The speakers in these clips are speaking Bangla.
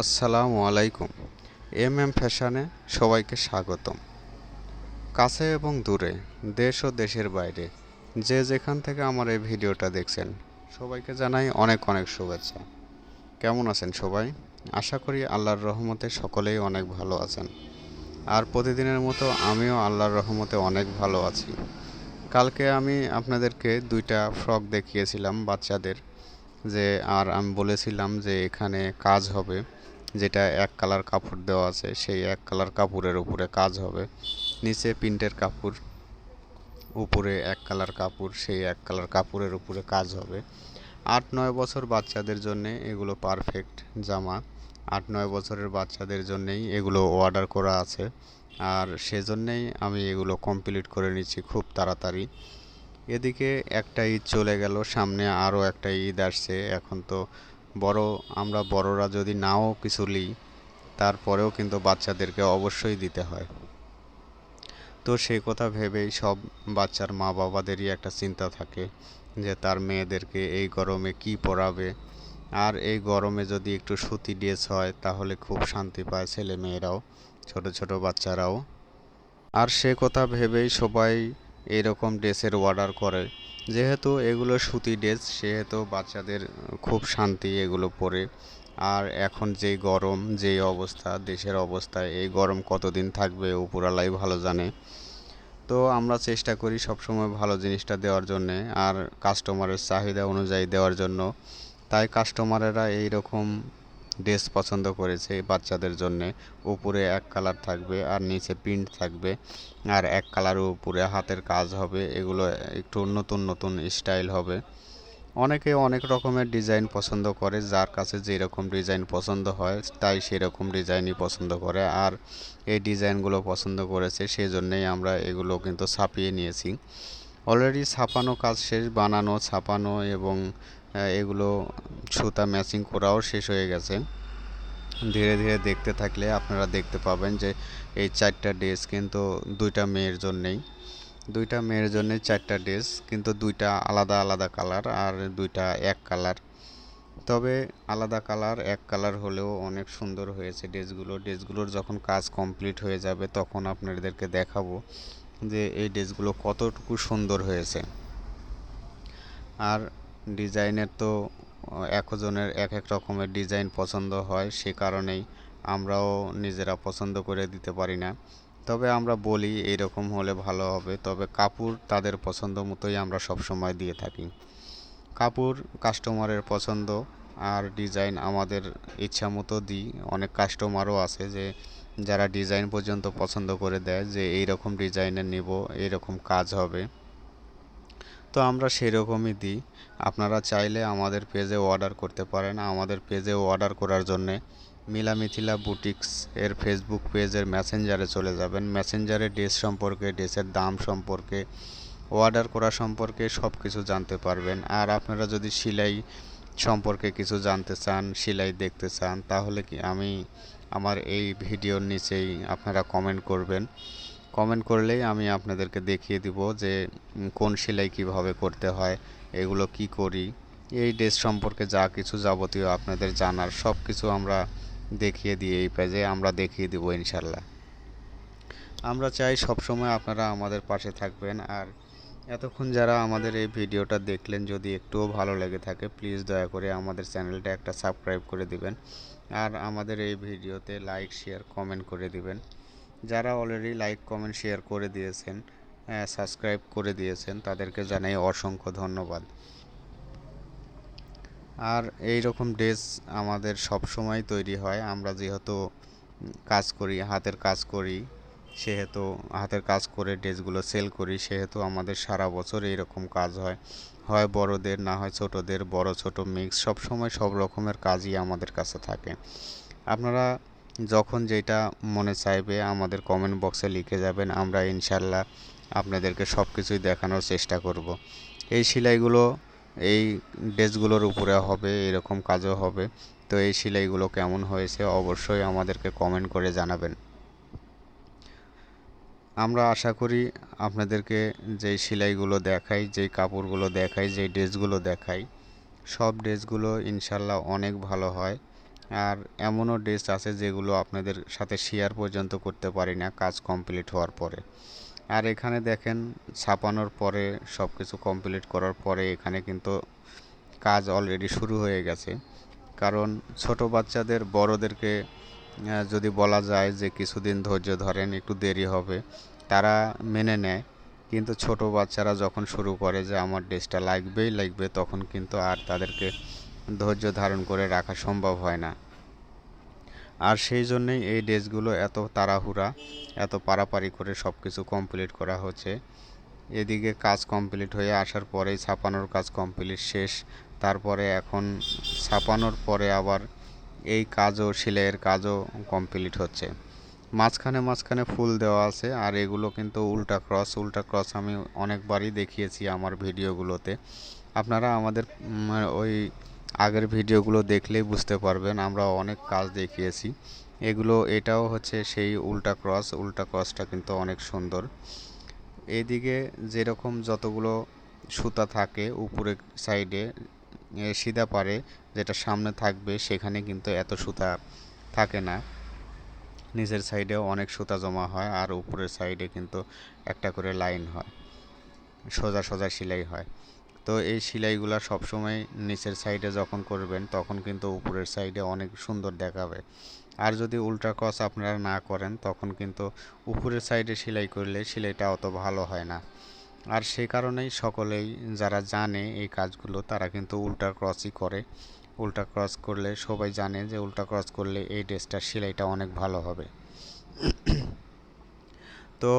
আসসালামু আলাইকুম। এম এম ফ্যাশনে সবাইকে স্বাগতম। কাছে এবং দূরে, দেশ ও দেশের বাইরে, যে যেখান থেকে আমার এই ভিডিওটা দেখছেন, সবাইকে জানাই অনেক অনেক শুভেচ্ছা। কেমন আছেন সবাই? আশা করি আল্লাহর রহমতে সকলেই অনেক ভালো আছেন। আর প্রতিদিনের মতো আমিও আল্লাহর রহমতে অনেক ভালো আছি। কালকে আমি আপনাদেরকে দুইটা ফ্রক দেখিয়েছিলাম বাচ্চাদের, যে আর আমি বলেছিলাম যে এখানে কাজ হবে। যেটা এক কালার কাপড় দেওয়া আছে, সেই এক কালার কাপড়ের উপরে কাজ হবে। নিচে প্রিন্টের কাপড়, উপরে এক কালার কাপড়, সেই এক কালার কাপড়ের উপরে কাজ হবে। আট নয় বছর বাচ্চাদের জন্য এগুলো পারফেক্ট জামা। আট নয় বছরের বাচ্চাদের জন্যেই এগুলো অর্ডার করা আছে। আর সেজন্যেই আমি এগুলো কমপ্লিট করে নিচ্ছি খুব তাড়াতাড়ি। এদিকে একটা ঈদ চলে গেল, সামনে আরও একটা ঈদ আসছে। এখন তো বড়, আমরা বড়রা যদি নাও কিছু নিই তারপরেও কিন্তু বাচ্চাদেরকে অবশ্যই দিতে হয়। তো সেই কথা ভেবেই সব বাচ্চার মা বাবাদেরই একটা চিন্তা থাকে যে তার মেয়েদেরকে এই গরমে কি পরাবে আর এই গরমে যদি একটু সুতি ড্রেস হয়, তাহলে খুব শান্তি পায় ছেলে মেয়েরাও, ছোট ছোট বাচ্চারাও। আর সে কথা ভেবেই সবাই এরকম ড্রেসের অর্ডার করে। যেহেতু এগুলো সুতি ড্রেস, সেহেতু বাচ্চাদের খুব শান্তি এগুলো পরে। আর এখন যেই গরম, যেই অবস্থা, দেশের অবস্থা, এই গরম কতদিন থাকবে উপরালাই ভালো জানে। তো আমরা চেষ্টা করি সবসময় ভালো জিনিসটা দেওয়ার জন্যে, আর কাস্টমারের চাহিদা অনুযায়ী দেওয়ার জন্য। তাই কাস্টমারেরা এই রকম ড্রেস পছন্দ করেছে বাচ্চাদের জন্যে। উপরে এক কালার থাকবে আর নিচে প্রিন্ট থাকবে। আর এক কালারের উপরে হাতের কাজ হবে, এগুলো একটু নতুন নতুন স্টাইল হবে। অনেকে অনেক রকমের ডিজাইন পছন্দ করে, যার কাছে যেরকম ডিজাইন পছন্দ হয়, তাই সেরকম ডিজাইনই পছন্দ করে। আর এই ডিজাইনগুলো পছন্দ করেছে সেই জন্যেই আমরা এগুলো কিন্তু ছাপিয়ে নিয়েছি। অলরেডি ছাপানো কাজ শেষ, বানানো, ছাপানো এবং এগুলো সুতা ম্যাচিং করাও শেষ হয়ে গেছে। ধীরে ধীরে দেখতে থাকলে আপনারা দেখতে পাবেন যে এই চারটা ড্রেস কিন্তু দুইটা মেয়ের জন্যেই। দুইটা মেয়ের জন্য চারটা ড্রেস কিন্তু দুইটা আলাদা আলাদা কালার আর দুইটা এক কালার তবে আলাদা কালার এক কালার হলেও অনেক সুন্দর হয়েছে ড্রেসগুলো ড্রেসগুলোর যখন কাজ কমপ্লিট হয়ে যাবে, তখন আপনাদেরকে দেখাবো যে এই ড্রেসগুলো কতটুকু সুন্দর হয়েছে। আর ডিজাইনের তো একজনের এক এক রকমের ডিজাইন পছন্দ হয়, সে কারণেই আমরাও নিজেরা পছন্দ করে দিতে পারি না। তবে আমরা বলি এইরকম হলে ভালো হবে, তবে কাপড় তাদের পছন্দ মতোই আমরা সব সময় দিয়ে থাকি। কাপড় কাস্টমারের পছন্দ আর ডিজাইন আমাদের ইচ্ছা মতো দিই। অনেক কাস্টমারও আছে যে, যারা ডিজাইন পর্যন্ত পছন্দ করে দেয় যে এই রকম ডিজাইনের নিব, এইরকম কাজ হবে। তো আমরা সেরকমই দিই। আপনারা চাইলে আমাদের পেজে অর্ডার করতে পারেন। আমাদের পেজে অর্ডার করার জন্যে মিলা মিথিলা বুটিক্স এর ফেসবুক পেজের মেসেঞ্জারে চলে যাবেন। মেসেঞ্জারে ড্রেস সম্পর্কে ড্রেসের দাম সম্পর্কে অর্ডার করা সম্পর্কে সব কিছু জানতে পারবেন। আর আপনারা যদি সেলাই সম্পর্কে কিছু জানতে চান, সেলাই দেখতে চান, তাহলে কি আমি আমার এই ভিডিওর নিচেই আপনারা কমেন্ট করবেন। কমেন্ট করলেই আমি আপনাদেরকে দেখিয়ে দিব যে কোন সেলাই কীভাবে করতে হয়, এগুলো কি করি, এই ড্রেস সম্পর্কে যা কিছু যাবতীয় আপনাদের জানার সব কিছু আমরা দেখিয়ে দিই এই পেজে আমরা দেখিয়ে দিব ইনশাল্লাহ। আমরা চাই সব সময় আপনারা আমাদের পাশে থাকবেন আর এতক্ষণ যারা আমাদের এই ভিডিওটা দেখলেন, যদি একটুও ভালো লেগে থাকে প্লিজ দয়া করে আমাদের চ্যানেলটা একটা সাবস্ক্রাইব করে দিবেন। আর আমাদের এই ভিডিওতে লাইক শেয়ার কমেন্ট করে দিবেন। যারা অলরেডি লাইক কমেন্ট শেয়ার করে দিয়েছেন সাবস্ক্রাইব করে দিয়েছেন, তাদেরকে জানাই অসংখ্য ধন্যবাদ। আর এই রকম ড্রেস আমাদের সব সময় তৈরি হয়। আমরা যেহেতু কাজ করি, হাতের কাজ করি, সেহেতু হাতের কাজ করে ড্রেসগুলো সেল করি, সেহেতু আমাদের সারা বছর এইরকম কাজ হয়। হয় বড়দের, না হয় ছোটদের, বড় ছোট মিক্স সব সময় সব রকমের কাজই আমাদের কাছে থাকে। আপনারা যখন যেটা মনে চাইবে আমাদের কমেন্ট বক্সে লিখে যাবেন, আমরা ইনশাল্লাহ আপনাদেরকে সব কিছুই দেখানোর চেষ্টা করব। এই সেলাইগুলো এই ড্রেসগুলোর উপরে হবে, এরকম কাজও হবে। তো এই সেলাইগুলো কেমন হয়েছে অবশ্যই আমাদেরকে কমেন্ট করে জানাবেন। আমরা আশা করি আপনাদেরকে যেই সেলাইগুলো দেখাই, যেই কাপড়গুলো দেখাই, যেই ড্রেসগুলো দেখাই, সব ড্রেসগুলো ইনশাল্লাহ অনেক ভালো হয়। আর এমনও ড্রেস আছে যেগুলো আপনাদের সাথে শেয়ার পর্যন্ত করতে পারি না, কাজ কমপ্লিট হওয়ার পরে। আর এখানে দেখেন, ছাপানোর পরে সব কিছু কমপ্লিট করার পরে এখানে কিন্তু কাজ অলরেডি শুরু হয়ে গেছে। কারণ ছোট বাচ্চাদের, বড়দেরকে যদি বলা যায় যে কিছুদিন ধৈর্য ধরেন, একটু দেরি হবে, তারা মেনে নেয়। কিন্তু ছোট বাচ্চারা যখন শুরু করে যে আমার ড্রেসটা লাগবেই লাগবে, তখন কিন্তু আর তাদেরকে ধৈর্য ধারণ করে রাখা সম্ভব হয় না। আর সেই জন্যই এই ড্রেসগুলো এত তাড়াহুড়া, এত পারাপারি করে সব কিছু কমপ্লিট করা হচ্ছে। এদিকে কাজ কমপ্লিট হয়ে আসার পরেই ছাপানোর কাজ কমপ্লিট শেষ। তারপরে এখন ছাপানোর পরে আবার এই কাজও, সেলাইয়ের কাজও কমপ্লিট হচ্ছে। মাঝখানে মাঝখানে ফুল দেওয়া আছে আর এগুলো কিন্তু উল্টা ক্রস উল্টা ক্রস আমি অনেকবারই দেখিয়েছি আমার ভিডিওগুলোতে। আপনারা আমাদের ওই আগের ভিডিওগুলো দেখলেই বুঝতে পারবেন, আমরা অনেক কাজ দেখিয়েছি। এগুলো, এটাও হচ্ছে সেই উল্টা ক্রস, উল্টা ক্রসটা কিন্তু অনেক সুন্দর। এদিকে যেরকম যতগুলো সুতা থাকে উপরের সাইডে সিধা পারে যেটা সামনে থাকবে, সেখানে কিন্তু এত সুতা থাকে না। নিচের সাইডে অনেক সুতা জমা হয় আর উপরের সাইডে কিন্তু একটা করে লাইন হয়, সোজা সোজা সেলাই হয়। তো এই সেলাইগুলো সবসময় নিচের সাইডে যখন করবেন, তখন কিন্তু উপরের সাইডে অনেক সুন্দর দেখাবে। আর যদি উল্টা ক্রস আপনারা না করেন, তখন কিন্তু উপরের সাইডে সেলাই করলে সেলাইটা অত ভালো হয় না। আর সে কারণেই সকলেই যারা জানে এই কাজগুলো, তারা কিন্তু উল্টা ক্রসই করে। উল্টা ক্রস করলে সবাই জানে যে উল্টা ক্রস করলে এই ড্রেসটার সেলাইটা অনেক ভালো হবে। তো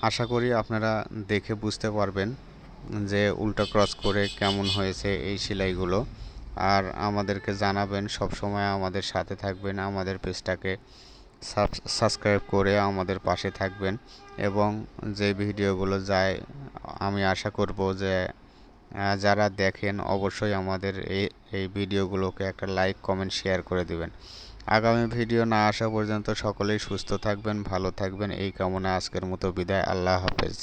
আশা করি আপনারা দেখে বুঝতে পারবেন। যে উল্টা ক্রস করে কেমন হয়েছে এই সেলাইগুলো। আর আমাদেরকে জানাবেন সব সময় আমাদের সাথে থাকবেন, আমাদের পেজটাকে সাবস্ক্রাইব করে আমাদের পাশে থাকবেন। এবং যে ভিডিওগুলো যায়, আমি আশা করব যে যারা দেখেন অবশ্যই আমাদের এই এই ভিডিওগুলোকে একটা লাইক, কমেন্ট, শেয়ার করে দিবেন। আগামী ভিডিও না আসা পর্যন্ত সকলেই সুস্থ থাকবেন, ভালো থাকবেন। এই কামনা আজকের মতো বিদায়। আল্লাহ হাফেজ।